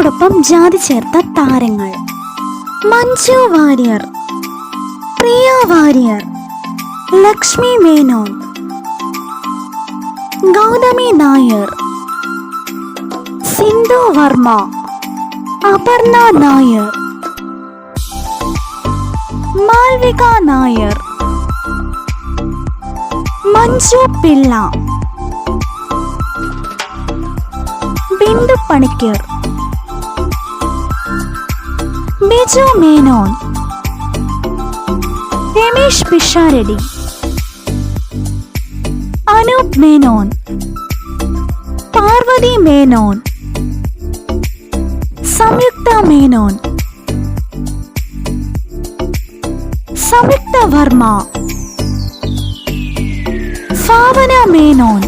പേരോടൊപ്പം ജാതി ചേർത്ത താരങ്ങൾ. മഞ്ജു വാര്യർ പ്രിയ വാര്യർ ലക്ഷ്മി മേനോൻ ഗൗതമി നായർ സിന്ധു വർമ്മ അപർണ നായർ മാൽവിക നായർ മഞ്ജു പിള്ള ബിന്ദു പണിക്കർ. బిజు మేనోన్. రమేష్ పిషారెడ్డి అనూప్ మేనోన్. పార్వతి మేనోన్. సంయుక్త మేనోన్. సంయుక్త వర్మ. పావన మేనోన్.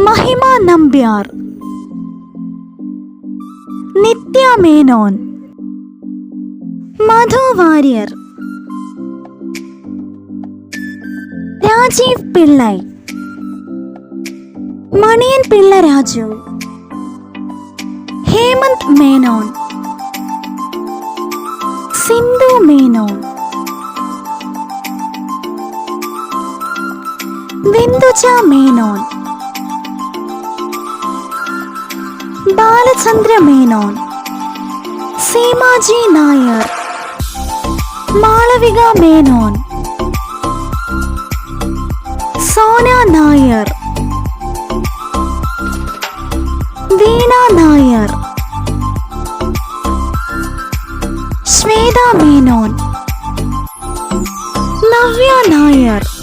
మహిమా నంబ్యార్. నిత్య మేనోన్. മധു വാര്യർ. രാജീവ് പിള്ളൈ. മണിയൻ പിള്ള രാജു. ഹേമന്ത് മേനോൻ. സിന്ധു മേനോൻ. ബിന്ദുജ മേനോൻ. ബാലചന്ദ്ര മേനോൻ. സീമാജി നായർ. ദേവിക മേനോൻ. സോന നായർ. വീണ നായർ. ശ്വേത മേനോൻ. നവ്യ നായർ.